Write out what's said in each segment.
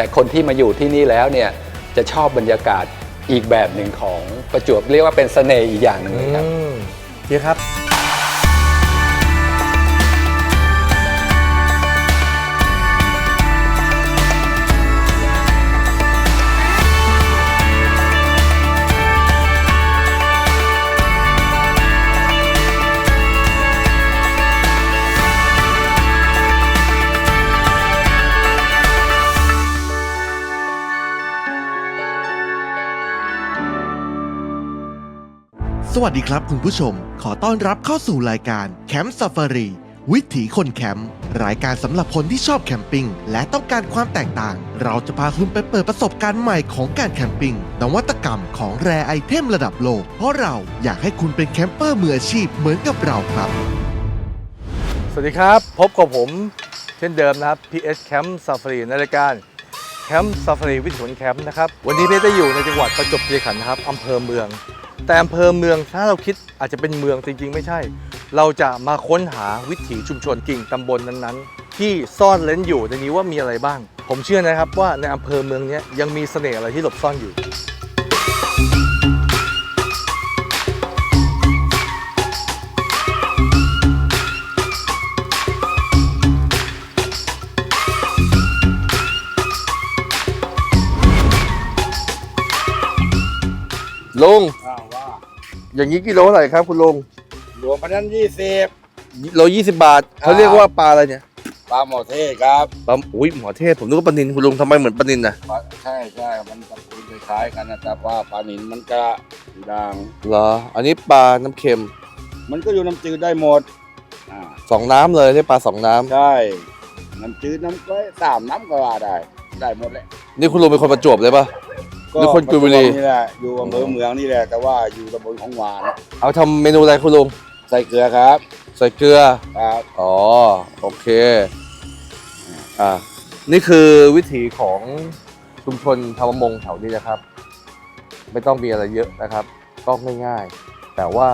แต่คนที่มาอยู่ที่นี่แล้วเนี่ยจะชอบบรรยากาศอีกแบบหนึ่งของประจวบเรียกว่าเป็นเสน่ห์อีกอย่างหนึ่งเลยครับเฮียครับ วัสดีครับคุณผู้ชม ขอต้อนรับเข้าสู่รายการแคมป์ซ f ฟ r รีวิถีคนแคมป์รายการสำหรับคนที่ชอบแคมปิ้งและต้องการความแตกต่าง เราจะพาคุณไปเปิดประสบการณ์ใหม่ของการแคมปิ้งนวัตกรรมของแรไอเทมระดับโลก เพราะเราอยากให้คุณเป็นแคมเปอร์มืออาชีพเหมือนกับเราครับ สวัสดีครับ พบกับผมเช่นเดิมนะครับ PS Camp Safari ในรายการ Camp Safari วิถีชนแคมป์นะครับวันนี้เพชรได้อยู่ในจังหวัดประจวบคีรีขันธ์นะครับอำเภอเมือง แต่อำเภอเมืองถ้าเราคิดอาจจะเป็นเมืองจริงๆ ไม่ใช่ เราจะมาค้นหาวิถีชุมชนกิ่งตำบลนั้นๆ ที่ซ่อนเล้นอยู่ในนี้ว่ามีอะไรบ้าง ผมเชื่อนะครับว่าในอำเภอเมืองนี้ยังมีเสน่ห์อะไรที่หลบซ่อนอยู่ลุง อย่างนี้กิโลเท่าไหร่ครับ คุณลุงรวมพนันยี่สิบ โลยี่สิบบาทเขาเรียกว่าปลาอะไรเนี่ยปลาหมอเทศครับปลาอุ้ยหมอเทศผมนึกว่าปลานินคุณลุงทำไมเหมือนปลานินนะปลาใช่ใช่มันตระกูลคล้ายๆกันนะแต่ว่าปลาหนินมันจะด่างเหรอ อันนี้ปลาน้ำเค็มมันก็อยู่น้ำจืดได้หมดอ่าสองน้ำเลยเรียกปลาสองน้ำใช่น้ำจืดน้ำก้อยสามน้ำก็ว่าได้ ได้หมดแหละนี่คุณลุงเป็นคนประจวบเลยปะ หรือคนกุยบุรี นี่แหละอยู่อำเภอเมืองนี่แหละแต่ว่าอยู่ตำบลของหวานเอาทำเมนูอะไรคุณลุงใส่เกลือครับใส่เกลือ ครับอ๋อ โอเค อ่า นี่คือวิถีของชุมชนชาวประมงแถวนี้นะครับ ไม่ต้องมีอะไรเยอะนะครับ ก็ง่ายๆ แต่ว่า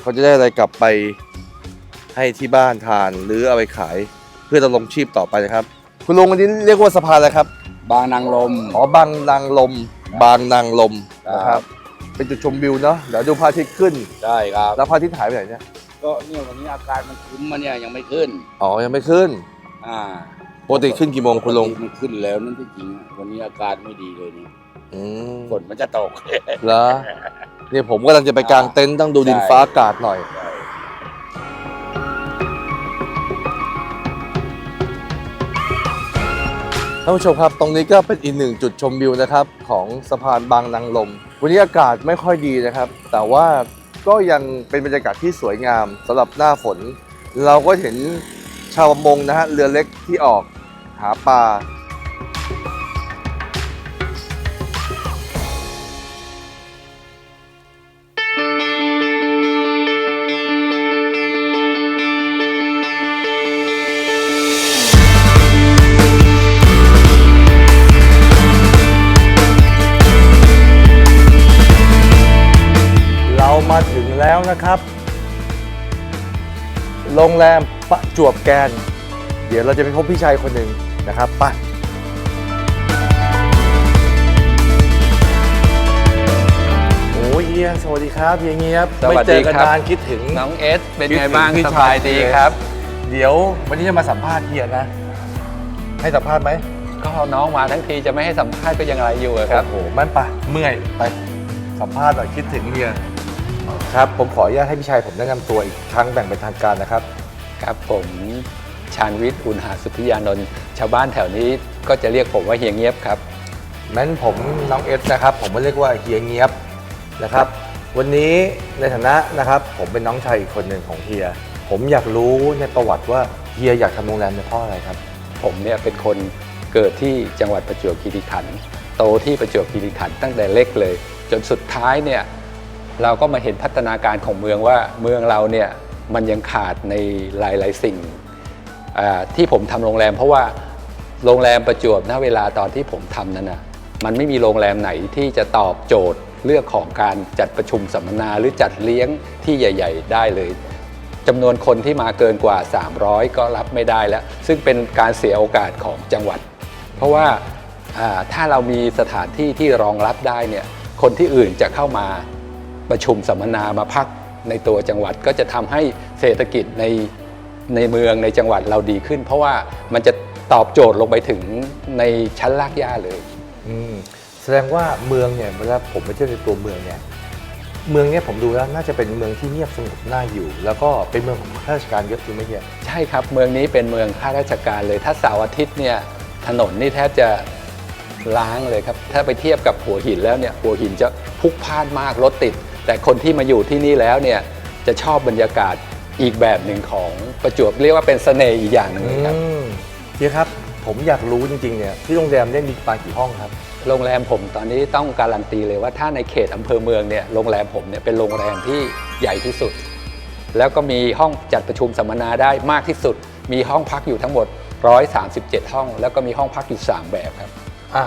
เขาจะได้อะไรกลับไปให้ที่บ้านทานหรือเอาไปขาย เพื่อดำรงชีพต่อไปนะครับ คุณลุงอันนี้เรียกว่าสะพานอะไรครับ บางนางลม อ๋อบางนางลม บางนางลมนะคครัรับบเป็นจุดชมวิวเนาะเดี๋ยวดูพระอาทิตย์ขึ้น ใช่ครับ แล้วพระอาทิตย์หายไปไหนเนี่ยก็เนี่ยวันนี้อาการมันครึ้มมาเนี่ยยังไม่ขึ้น อ๋อยังไม่ขึ้นอ่าปกติขึ้นกี่โมงคุณลุงมันขึ้นแล้วนั่นที่จริงอะวันนี้อาการไม่ดีเลยเนี่ยอืมฝนมันจะตก เหรอเนี่ยผมกำลังจะไปกางเต็นท์ต้องดูดินใช่ฟ้าอากาศหน่อย ท่านผู้ชมครับ ตรงนี้ก็เป็นอีกหนึ่งจุดชมวิวนะครับ ของสะพานบางนางลม วันนี้อากาศไม่ค่อยดีนะครับ แต่ว่าก็ยังเป็นบรรยากาศที่สวยงามสำหรับหน้าฝน เราก็เห็นชาวประมงนะฮะเรือเล็กที่ออกหาปลา มาถึงแล้วนะครับ โรงแรมประจวบแกน เดี๋ยวเราจะไปพบพี่ชายคนหนึ่งนะครับไปโอ้ยเฮียสวัสดีครับเฮียเงียบสวัไม่สเจดีอกันครับนานคิดถึง น้องเอสเป็นคิดไงถึงบ้างพี่สชายบายดีครับ เดี๋ยววันนี้จะมาสัมภาษณ์เฮียนะ ให้สัมภาษณ์ไหมก็น้องมาทั้งทีจะไม่ให้สัมภาษณ์ก็ยังไรอยู่อะครับ โอ้โหมันปะเมื่อยไปสัมภาษณ์หน่อยคิดถึงเฮีย ครับ ผมขออนุญาตให้พี่ชายผมแนะนำตัวอีกครั้งแบ่งเป็นทางการนะครับ ครับผมชาญวิทย์อุณหาสุทธิยานนท์ชาวบ้านแถวนี้ก็จะเรียกผมว่าเฮียเงียบครับงั้นผมน้องเอสนะครับ ผมไม่เรียกว่าเฮียเงียบนะครับ วันนี้ในฐานะนะครับ ผมเป็นน้องชายอีกคนหนึ่งของเฮีย ผมอยากรู้ในประวัติว่าเฮียอยากทำโรงแรมเนี่ยเพราะอะไรครับ ผมเนี่ยเป็นคนเกิดที่จังหวัดประจวบคีรีขันธ์โตที่ประจวบคีรีขันธ์ตั้งแต่เล็กเลย จนสุดท้ายเนี่ย เราก็มาเห็นพัฒนาการของเมืองว่าเมืองเราเนี่ยมันยังขาดในหลาย ๆ สิ่งที่ผมทำโรงแรม เพราะว่าโรงแรมประจวบณเวลาตอนที่ผมทำนั้นนะมันไม่มีโรงแรมไหนที่จะตอบโจทย์เรื่องของการจัดประชุมสัมมนาหรือจัดเลี้ยงที่ใหญ่ ๆ ได้เลยจำนวนคนที่มาเกินกว่า 300 ก็รับไม่ได้แล้ว ซึ่งเป็นการเสียโอกาสของจังหวัด เพราะว่าถ้าเรามีสถานที่ที่รองรับได้เนี่ยคนที่อื่นจะเข้ามา ประชุมสัมมนามาพักในตัวจังหวัดก็จะทำให้เศรษฐกิจในในเมืองในจังหวัดเราดีขึ้น เพราะว่ามันจะตอบโจทย์ลงไปถึงในชั้นลากย่าเลยอืมแสดงว่าเมืองเนี่ยเวลาผมไปเที่ยวในตัวเมืองเนี่ยเมืองเนี่ยผมดูแล้วน่าจะเป็นเมืองที่เงียบสงบน่าอยู่ แล้วก็เป็นเมืองของข้าราชการเยอะจริงไหมเฮียใช่ครับเมืองนี้เป็นเมืองข้าราชการเลย ถ้าเสาร์อาทิตย์เนี่ยถนนนี่แทบจะล้างเลยครับ ถ้าไปเทียบกับหัวหินแล้วเนี่ยหัวหินจะพลุกพล่านมากรถติด แต่คนที่มาอยู่ที่นี่แล้วเนี่ยจะชอบบรรยากาศอีกแบบหนึ่งของประจวบเรียกว่าเป็นเสน่ห์อีกอย่างหนึ่งเลยครับอืมเฮียครับ ผมอยากรู้จริงๆเนี่ยที่โรงแรมเนี่ยมีประมาณกี่ห้องครับ โรงแรมผมตอนนี้ต้องการันตีเลยว่าถ้าในเขตอำเภอเมืองเนี่ยโรงแรมผมเนี่ยเป็นโรงแรมที่ใหญ่ที่สุด แล้วก็มีห้องจัดประชุมสัมมนาได้มากที่สุด มีห้องพักอยู่ทั้งหมด 137 ห้อง แล้วก็มีห้องพักอยู่ 3 แบบครับอะ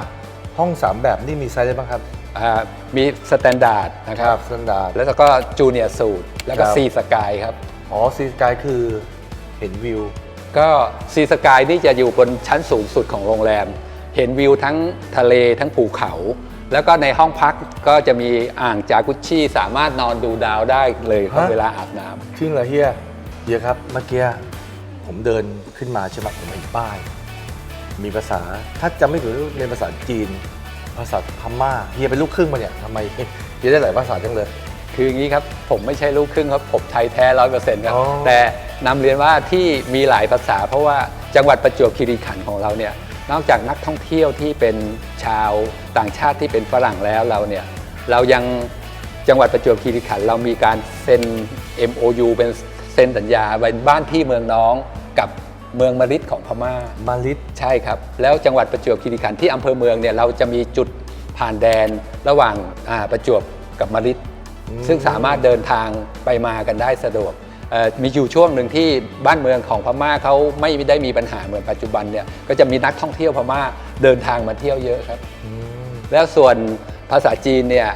ห้อง 3 แบบนี่มีไซส์อะไรบ้างครับ อ่ามีสแตนดาร์ดนะครับ สแตนดาร์ด แล้วก็จูเนียร์สูตร แล้วก็ครับ ซีสกายครับ อ๋อซีสกายคือเห็นวิว ก็ซีสกายนี่จะอยู่บนชั้นสูงสุดของโรงแรม เห็นวิวทั้งทะเลทั้งภูเขา แล้วก็ในห้องพักก็จะมีอ่างจากุชชี่สามารถนอนดูดาวได้เลยครับฮะ เวลาอาบน้ำ จริงเหรอเฮียเฮียครับเมื่อกี้ผมเดินขึ้นมาใช่ไหมผมเห็นป้าย มีภาษาถ้าจำไม่ผิดเป็นภาษาจีน ภาษาพม่าเฮียเป็นลูกครึ่งมาเนี่ยทำไมเฮียได้หลายภาษาจังเลย คืออย่างนี้ครับ ผมไม่ใช่ลูกครึ่งครับ ผมไทยแท้ร้อยเปอร์เซ็นต์ครับ อ๋อ แต่นำเรียนว่าที่มีหลายภาษา เพราะว่าจังหวัดประจวบคีรีขันธ์ของเราเนี่ย นอกจากนักท่องเที่ยวที่เป็นชาวต่างชาติที่เป็นฝรั่งแล้วเราเนี่ย เรายังจังหวัดประจวบคีรีขันธ์เรามีการเซ็น MOU เป็นเซ็นสัญญาเป็นบ้านพี่เมืองน้องกับ เมืองมะริดของพม่า มาลิด ใช่ครับ แล้วจังหวัดประจวบคีรีขันธ์ที่อำเภอเมืองเนี่ยเราจะมีจุดผ่านแดนระหว่างอ่าประจวบกับมะริดซึ่งสามารถเดินทางไปมากันได้สะดวกเอ่อมีอยู่ช่วงหนึ่งที่บ้านเมืองของพม่าเขาไม่ได้มีปัญหาเหมือนปัจจุบันเนี่ยก็จะมีนักท่องเที่ยวพม่าเดินทางมาเที่ยวเยอะครับ แล้วส่วนภาษาจีนเนี่ย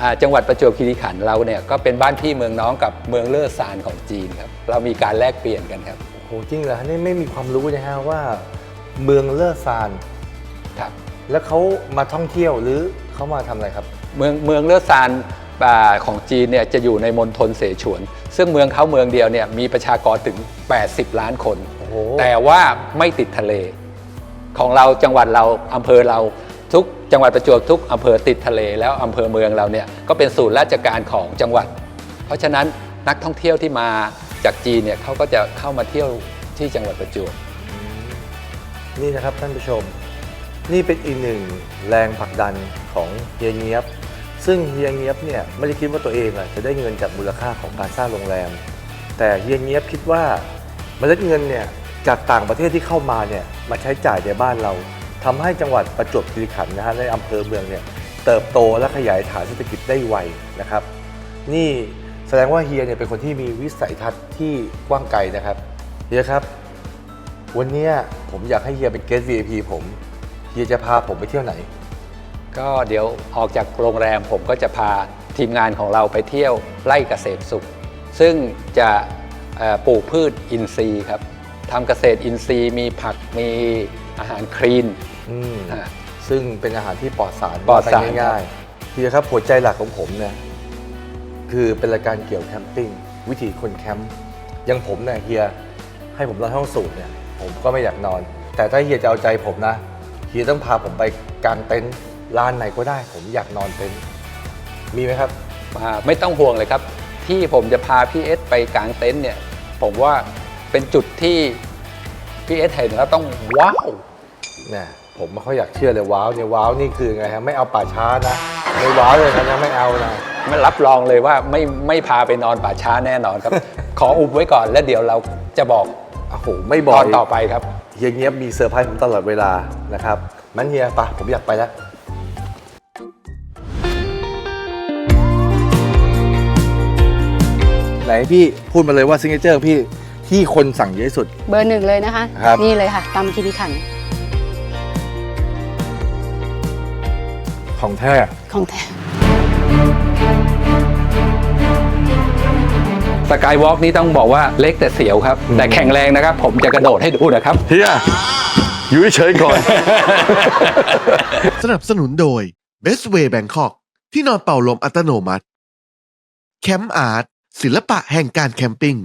อ่าจังหวัดประจวบคีรีขันธ์เราเนี่ยก็เป็นบ้านพี่เมืองน้องกับเมืองเล่อซานของจีนครับเรามีการแลกเปลี่ยนกันครับ โหจริงเหรอนี่ไม่มีความรู้นะฮะว่าเมืองเลอซานครับ แล้วเขามาท่องเที่ยวหรือเขามาทำอะไรครับ เมืองเมืองเลือซานอ่าของจีนเนี่ยจะอยู่ในมณฑลเสฉวน ซึ่งเมืองเขาเมืองเดียวเนี่ยมีประชากรถึง 80 ล้านคน โอ้โห แต่ว่าไม่ติดทะเล ของเราจังหวัดเราอำเภอเราทุกจังหวัดประจวบทุกอำเภอติดทะเลแล้วอำเภอเมืองเราเนี่ยก็เป็นศูนย์ราชการของจังหวัด เพราะฉะนั้นนักท่องเที่ยวที่มา จากจีนเนี่ยเขาก็จะเข้ามาเที่ยวที่จังหวัดประจวบ นี่นะครับท่านผู้ชม นี่เป็นอีกหนึ่งแรงผลักดันของเฮียเงียบ ซึ่งเฮียเงียบเนี่ยไม่ได้คิดว่าตัวเองอะจะได้เงินจากมูลค่าของการสร้างโรงแรม แต่เฮียเงียบคิดว่าเมล็ดเงินเนี่ยจากต่างประเทศที่เข้ามาเนี่ยมาใช้จ่ายในบ้านเราทำให้จังหวัดประจวบคีรีขันธ์นะฮะในอำเภอเมืองเนี่ยเติบโตและขยายฐานเศรษฐกิจได้ไวนะครับ นี่ แสดงว่าเฮียเนี่ยเป็นคนที่มีวิสัยทัศน์ที่กว้างไกลนะครับเฮียครับ วันเนี้ยผมอยากให้เฮียเป็นเกส VIP ผมเฮียจะพาผมไปเที่ยวไหน ก็เดี๋ยวออกจากโรงแรมผมก็จะพาทีมงานของเราไปเที่ยวไร่เกษตรสุข ซึ่งจะเอ่อปลูกพืชอินทรีย์ครับทำเกษตรอินทรีย์ มีผักมีอาหารคลีน อืมอ่าซึ่งเป็นอาหารที่ปลอดสารปลอดสารว่ไปง่ายๆเฮียครับหัวใจหลักของผมเนี่ย คือเป็นรายการเกี่ยวแคมปิ้งวิถีคนแคมป์อยังผมเนี่ยเฮียให้ผมนอนห้องสูตรเนี่ย ผมก็ไม่อยากนอน แต่ถ้าเฮียจะเอาใจผมนะเฮียต้องพาผมไปกางเต็นท์ลานไหนก็ได้ ผมอยากนอนเต็นท์มีไหมครับอ่าไม่ต้องห่วงเลยครับ ที่ผมจะพาพี่เอสไปกางเต็นท์เนี่ย ผมว่าเป็นจุดที่พี่เอสเห็นแล้วต้องว้าว เนี่ยผมไม่ค่อยอยากเชื่อเลยว้าวเนี่ยว้าวนี่คือไงฮะไม่เอาป่าช้านะไม่ว้าวเลยนะยังไม่เอานะ ไม่รับรองเลยว่าไม่ไม่พาไปนอนป่าช้าแน่นอนครับ ขออุบไว้ก่อนแล้วเดี๋ยวเราจะบอกโอ้โหไม่บตออกนต่อไปครับ เฮียเงียบมีเซอร์ไพรส์ผมตลอดเวลานะครับมันเฮียปะผมอยากไปแล้ว ไหนพี่พูดมาเลยว่าซิงเกิลพี่ที่คนสั่งเยอะที่สุด เบอร์หนึ่งเลยนะคะ ครับ นี่เลยค่ะตำคิริขันธ์ของแท้ของแท้ สกายวอล์กนี้ต้องบอกว่าเล็กแต่เสียวครับ แต่แข็งแรงนะครับ ผมจะกระโดดให้ดูนะครับ เฮียอยู่เฉยก่อน สนับสนุนโดย Best Way Bangkok ที่นอนเป่าลมอัตโนมัติ แคมป์อาร์ตศิลปะแห่งการแคมปิ้ง